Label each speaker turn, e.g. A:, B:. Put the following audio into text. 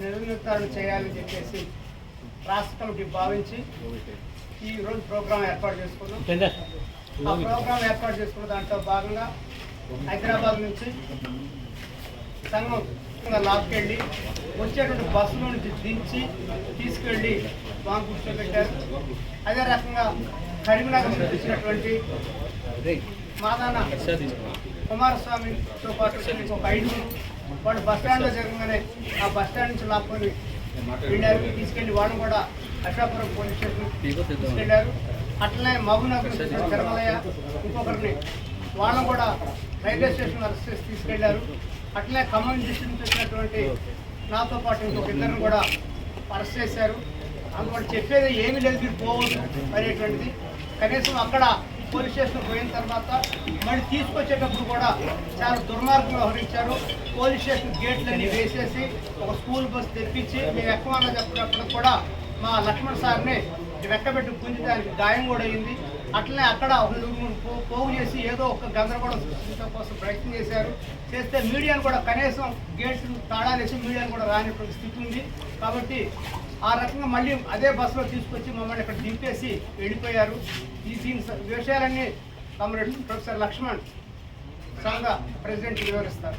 A: నిర్ణీతాలు చేయాలని చెప్పేసి రాష్ట్ర కమిటీ భావించి ఈ రోజు ప్రోగ్రాం ఏర్పాటు చేసుకున్నాం. ఆ ప్రోగ్రాం ఏర్పాటు చేసుకున్న దాంట్లో భాగంగా హైదరాబాద్ నుంచి సంఘం లాక్కెళ్ళి వచ్చేటువంటి బస్సులో నుంచి దించి తీసుకెళ్ళి బాగా కూర్చోబెట్టారు. అదే రకంగా కరీంనగర్ నుంచి వచ్చినటువంటి మాదాన కుమారస్వామితో పాటు ఒక ఐదుగురు వాడు బస్ స్టాండ్లో జరగగానే ఆ బస్ స్టాండ్ నుంచి లాక్కొని వెళ్ళారు. తీసుకెళ్ళి వాడు కూడా అషాపురం పోలీస్ స్టేషన్ తీసుకెళ్ళారు అట్లనే మహబూబ్నగర్ తిరుమలయ్య ఇంకొకరిని వాళ్ళని కూడా రైల్వే స్టేషన్ అరెస్ట్ చేసి తీసుకెళ్ళారు అట్లనే ఖమ్మం డిస్ట్రిక్ట్ వచ్చినటువంటి నాతో పాటు ఇంకొక ఇద్దరిని కూడా అరెస్ట్ చేశారు. అందువల్ల చెప్పేది ఏమీ లేదు మీరు పోవద్దు అనేటువంటిది. కనీసం అక్కడ పోలీస్ స్టేషన్ పోయిన తర్వాత మళ్ళీ తీసుకొచ్చేటప్పుడు కూడా చాలా దుర్మార్గం వ్యవహరించారు పోలీస్ స్టేషన్ గేట్లన్నీ వేసేసి ఒక స్కూల్ బస్ తెప్పించి మేము ఎక్కమన్నా చెప్పినప్పుడు కూడా మా లక్ష్మణ్ సార్ని రెక్కబెట్టి గుంజడానికి గాయం కూడా అయింది. అట్లనే అక్కడ ఒక పోగు చేసి ఏదో ఒక గందరగోళం సృష్టించడం కోసం ప్రయత్నం చేశారు. చేస్తే మీడియాను కూడా కనీసం గేట్స్ తాళాలేసి మీడియాను కూడా రానిటువంటి స్థితి ఉంది. కాబట్టి ఆ రకంగా మళ్ళీ అదే బస్సులో తీసుకొచ్చి మమ్మల్ని ఇక్కడ దింపేసి వెళ్ళిపోయారు. ఈ దీని విషయాలన్నీ కామ్రేడ్ ప్రొఫెసర్ లక్ష్మణ్ సంఘ ప్రెసిడెంట్ వివరిస్తారు.